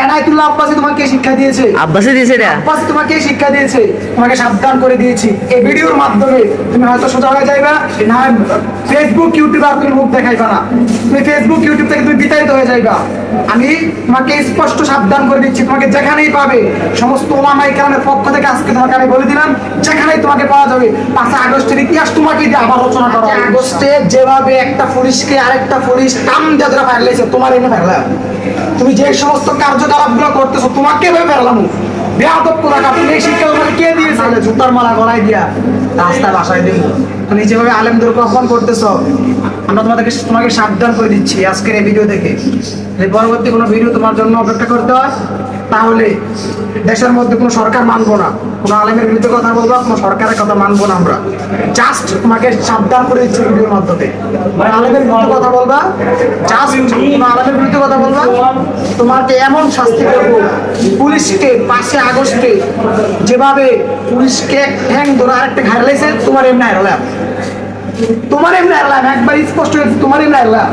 এনায়তুল্লাহ আব্বাসী তোমাকে শিক্ষা দিয়েছে। আব্বাসে দিয়েছে এটা? আব্বাসী তোমাকে শিক্ষা দিয়েছে। তোমাকে সাবধান করে দিয়েছি। এই ভিডিওর মাধ্যমে তুমি হয়তো সোজা হয়ে যাইবা। না ফেসবুক ইউটিউবে আর তুমি মুখ দেখাইবা না। তুমি ফেসবুক ইউটিউব থেকে তুমি বিতাড়িত হয়ে যাইবা। আমি তোমাকে স্পষ্ট সাবধান করে দিচ্ছি। তোমাকে যেখানেই পাবে সমস্ত ওলামাই কারণের পক্ষ থেকে আজকে তোমাকে আমি বলে দিলাম যেখানেই তোমাকে পাওয়া যাবে। পাঁচই আগস্টের ইতিহাস তোমাকে দিয়ে আবার রচনা করা আগস্টে যেভাবে একটা পুলিশকে আরেকটা পুলিশ কাম যাদের ফেরলাইছে তোমার এনে ফেরলাম তুমি যে সমস্ত কার্যকলাপগুলো করতেছো, তোমাকে ভেবে ফেললাম। শিক্ষা কে দিয়েছে? মালা গলায় দিয়া রাস্তায় আমরা তোমাদেরকে তোমাকে সাবধান করে দিচ্ছি আজকের এই ভিডিও থেকে পরবর্তী কোনো ভিডিও তোমার জন্য অপেক্ষা করতে হয়। তাহলে দেশের মধ্যে কোনো সরকার মানবো না। কোনো আলেমের বিরুদ্ধে কথা বলব, কোনো সরকারের কথা মানবো না আমরা। জাস্ট তোমাকে সাবধান করে দিচ্ছি ভিডিওর মাধ্যমে। মানে আলেমের বিরুদ্ধে কথা বলবা জাস্ট কোনো আলেমের বিরুদ্ধে কথা বলবা, তোমাকে এমন শাস্তি করব পুলিশকে পাঁচে আগস্টে যেভাবে পুলিশকে ঠ্যাং ধরে আরেকটা ঘাড়লাইছে তোমার এমনি হারলাম তোমার এমনি হারলাম একবার স্পষ্ট হয়েছে তোমার এমনি হারলাম